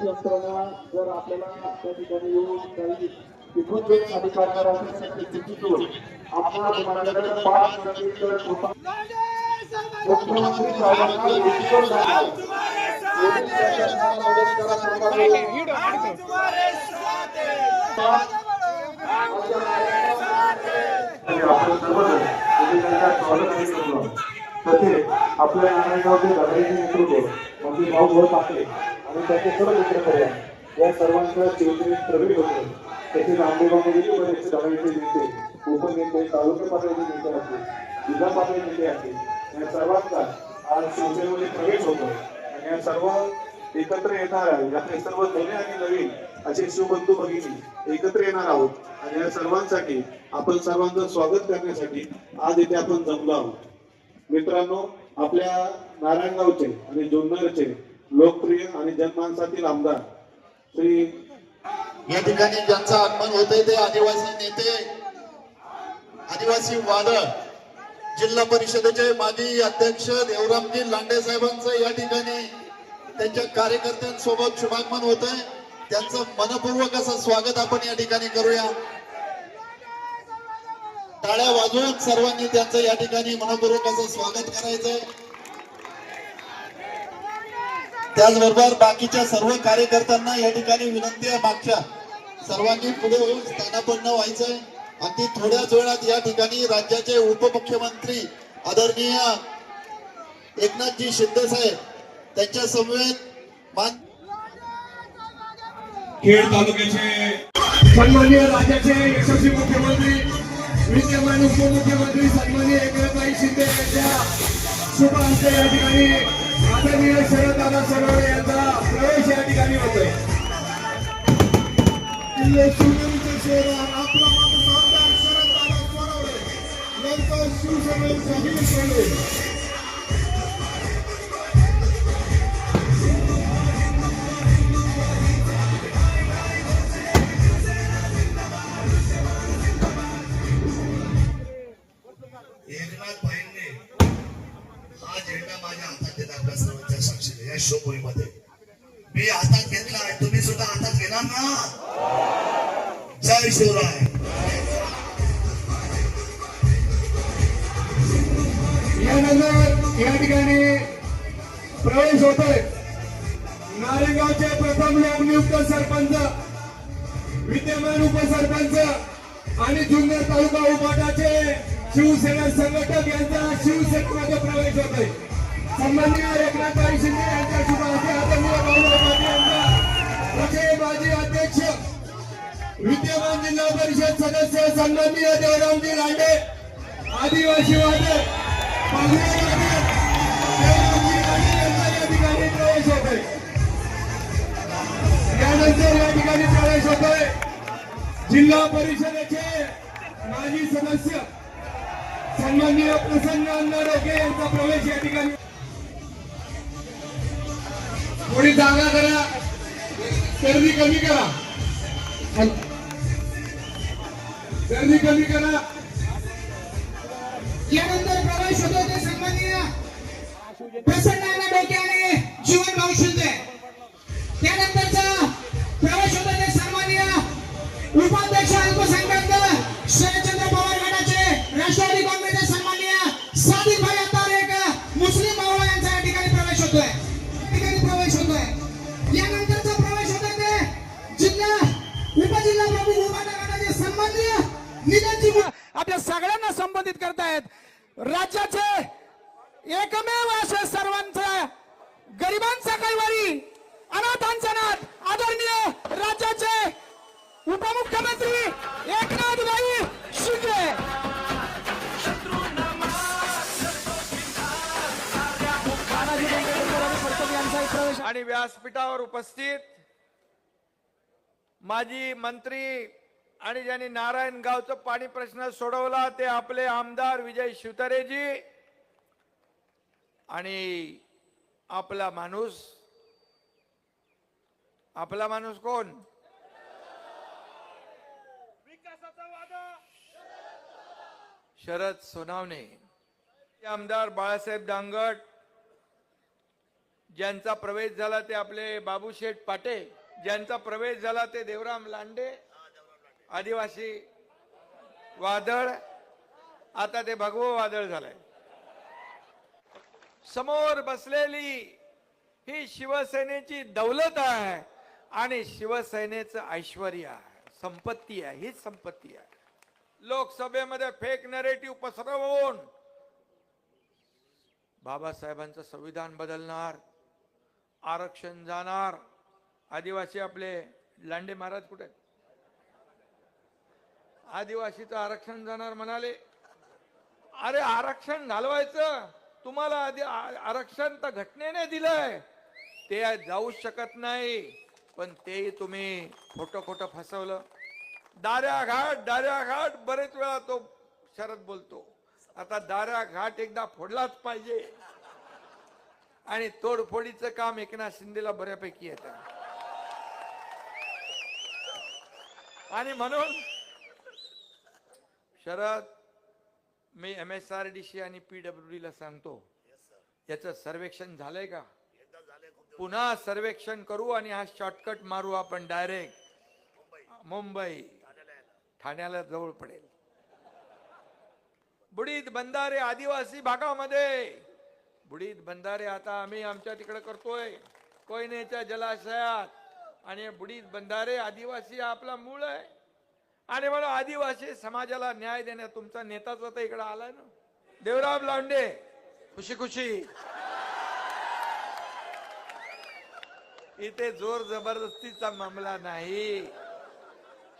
Police यंत्रणा जर आपल्याला त्या ठिकाणी येऊन काही तिथून अधिकार आपल्या मुख्यमंत्री आपल्या नारायणगावचे नेतृत्व म्हणजे भाऊ भाऊ पाटील आणि त्याचे सर्व मित्रपर्यंत या सर्वांच्या शिवसेनेत प्रवीण होतो. तसेच आंबेगावमध्ये बरेचसे धडाईचे नेते उपनेते तालुका पातळीचे नेते असतील जिल्हा पातळी नेते असतील या सर्वांचा आज शिवसेनेमध्ये प्रवेश होतो आणि या सर्व एकत्र येणार आहे. आपले सर्व जुने आणि नवीन असे शिवबंधू भगिनी एकत्र येणार आहोत. आणि या सर्वांसाठी आपण सर्वांचं स्वागत करण्यासाठी आज इथे आपण जमलो आहोत. मित्रांनो आपल्या नारायणगावचे आणि जुन्नरचे लोकप्रिय आणि जनमानसातील आमदार श्री या ठिकाणी ज्यांचं आगमन होतंय ते आदिवासी नेते आदिवासी वादळ जिल्हा परिषदेचे माजी अध्यक्ष देवरामजी लांडे साहेबांचं या ठिकाणी त्यांच्या कार्यकर्त्यांसोबत शुभागमन होत आहे त्यांचं मनपूर्वक असं स्वागत आपण या ठिकाणी करूया. टाळ्या वाजवून सर्वांनी त्यांचं या ठिकाणी मनपूर्वक असं स्वागत करायचंय. त्याचबरोबर बाकीच्या सर्व कार्यकर्त्यांना या ठिकाणी विनंती आहे मागच्या सर्वांनी पुढे होऊन स्थानापन्न व्हायचंय. अगदी थोड्याच वेळात या ठिकाणी राज्याचे उपमुख्यमंत्री आदरणीय एकनाथजी शिंदे साहेब त्यांच्या समवेत मान खेड तालुक्याचे सन्माननीय राज्याचे यशस्वी मुख्यमंत्री विद्यमान उपमुख्यमंत्री सन्माननीय एकनाथभाई शिंदे यांच्या शुभ हस्ते या ठिकाणी आदरणीय शरददादा सोनवणे यांचा प्रवेश या ठिकाणी होतोय. किल्ले शिवनेरीचे शहरात आपला माणूस आमदार शरददादा सोनवणे यांचा शिवसेनेत जाहीर प्रवेश आपल्या सर्वांच्या साक्षीने या शोभोईमध्ये. मी हातात घेतला आहे. तुम्ही सुद्धा हातात घेणार ना? जय शिवराय. यानंतर या ठिकाणी प्रवेश होतोय. नारेगावचे प्रथम लोकनियुक्त सरपंच विद्यमान उपसरपंच आणि जुन्नर तालुका उपाटाचे शिवसेना संघटक यांचा शिवसेनेमध्ये प्रवेश होतोय. सन्माननीय एकनाथभाई शिंदे यांच्या शुभ हस्ते आदरणीय पाटील माजी अध्यक्ष विद्यमान जिल्हा परिषद सदस्य सन्माननीय देवरामजी लांडे आदिवासी वादे देवरामजी लांडे यांचा या ठिकाणी प्रवेश होतोय. यानंतर या ठिकाणी प्रवेश होतोय. जिल्हा परिषदेचे माजी सदस्य सन्माननीय प्रसन्न अण्णा डोके यांचा प्रवेश या ठिकाणी कोणी जागा करा गर्दी कमी करा. गर्दी कमी करा. यानंतर प्रवेश होतो ते सन्माननीय प्रसन्न डोके आणि जीवन भाऊ शिंदे. त्यानंतरचा प्रवेश होतो ते सन्माननीय उपाध्यक्ष अल्पसंख्याक शरदचंद्र पवार गटाचे राष्ट्रवादी काँग्रेसचे सन्माननीय सादिक एकमेव असे सर्वांचा गरिबांचा कैवारी अनाथांचा नाथ आदरणीय राज्याचे उपमुख्यमंत्री एकनाथ भाई शिंदे. आणि व्यासपीठावर उपस्थित माजी मंत्री आणि ज्यांनी नारायण गावचं पाणी प्रश्न सोडवला ते आपले आमदार विजय शिवतारेजी आणि आपला माणूस आपला माणूस कोण? शरद सोनावणे. आमदार बाळासाहेब दांगट ज्यांचा प्रवेश झाला ते आपले बाबूशेठ पाटे ज्यांचा प्रवेश झाला ते देवराम लांडे आदिवासी वादळ. आता ते भगवं वादळ झालंय. समोर बसलेली ही शिवसेनेची दौलत आहे आणि शिवसेनेचं ऐश्वर आहे. संपत्ती आहे हीच संपत्ती आहे. लोकसभेमध्ये फेक नरेटिव्ह पसरवून बाबासाहेबांचं संविधान बदलणार आरक्षण जाणार. आदिवासी आपले लांडे महाराज कुठे? आदिवासीचं आरक्षण जाणार म्हणाले. अरे आरक्षण घालवायचं? तुम्हाला आधी आरक्षण तर घटनेने दिलंय. ते जाऊ शकत नाही पण तेही तुम्ही खोटं खोटं फसवलं. दाऱ्या घाट दाऱ्या घाट बरेच वेळा तो शरद बोलतो. आता दाऱ्या घाट एकदा फोडलाच पाहिजे. आणि तोडफोडीचं काम एकनाथ शिंदेला बऱ्यापैकी येतं. आणि म्हणून शरद मी M S R D C आणि पीडब्ल्यू ला सांगतो. याचं सर्वेक्षण झालंय का? पुन्हा सर्वेक्षण करू आणि हा शॉर्टकट मारू आपण डायरेक्ट मुंबई. ठाण्याला जवळ पडेल. बुडीत बंधारे आदिवासी भागामध्ये. बुडीत बंधारे आता आम्ही आमच्या तिकडे करतोय. कोयनेच्या जलाशयात. आणि बुडीत बंधारे आदिवासी आपला मूळ आहे. आणि म्हणून आदिवासी समाजाला न्याय देण्यात तुमचा नेताच आता इकडे आलाय ना. देवराम लांडे. खुशी खुशी. इथे जोर जबरदस्तीचा मामला नाही.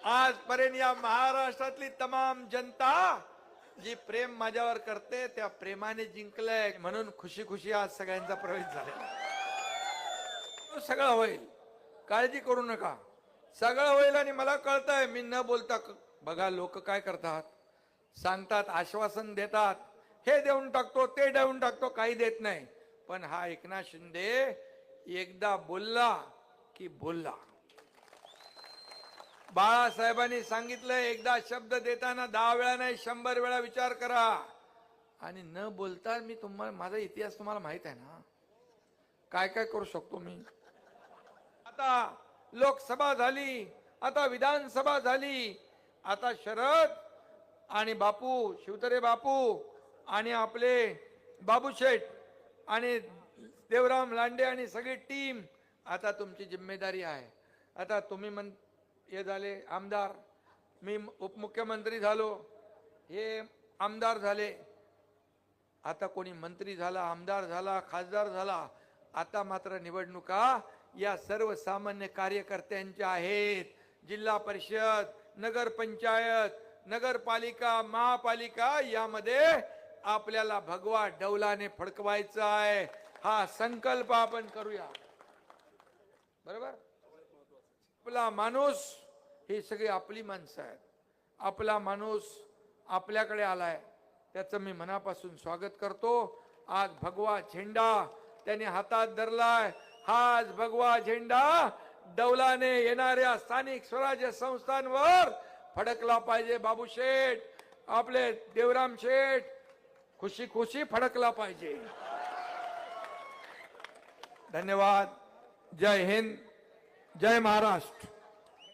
आजपर्यंत या महाराष्ट्रातली तमाम जनता जी प्रेम माझ्यावर करते त्या प्रेमाने जिंकलंय. म्हणून खुशी खुशी आज सगळ्यांचा प्रवेश झालेला सगळं होईल. काळजी करू नका. सगळं होईल आणि मला कळतंय मी न बोलता बघा लोक काय करतात. सांगतात आश्वासन देतात. हे देऊन टाकतो ते देऊन टाकतो काही देत नाही. पण हा एकनाथ शिंदे एकदा बोलला की बोलला. बाळासाहेबांनी सांगितलं एकदा शब्द देताना दहा वेळा नाही शंभर वेळा विचार करा. आणि न बोलता मी तुम्हाला माझा इतिहास तुम्हाला माहीत आहे ना? काय काय करू शकतो मी? आता लोकसभा झाली आता विधानसभा झाली. आता शरद आणि बापू शिवतरे बापू आणि आपले बाबूशेठ आणि देवराम लांडे आणि सगळी टीम आता तुमची जिम्मेदारी आहे. आता तुम्ही मन हे झाले आमदार मी उपमुख्यमंत्री झालो हे आमदार झाले. आता कोणी मंत्री झाला आमदार झाला खासदार झाला आता मात्र निवडणुका या सर्वसामान्य कार्यकर्त्यांच्या आहेत. जिल्हा परिषद नगरपंचायत नगरपालिका महापालिका यामध्ये आपल्याला भगवा डौलाने फडकवायचा आहे. हा संकल्प आपण करूया. बरोबर? आपला माणूस ही सगळी आपली माणसं आहेत. आपला माणूस आपल्याकडे आलाय. त्याचं मी मनापासून स्वागत करतो. आज भगवा झेंडा त्याने हातात धरलाय. हाच भगवा झेंडा डौलाने येणाऱ्या स्थानिक स्वराज्य संस्थांवर फडकला पाहिजे बाबू शेठ. आपले देवराम शेठ खुशी खुशी फडकला पाहिजे. धन्यवाद. जय हिंद जय महाराष्ट्र.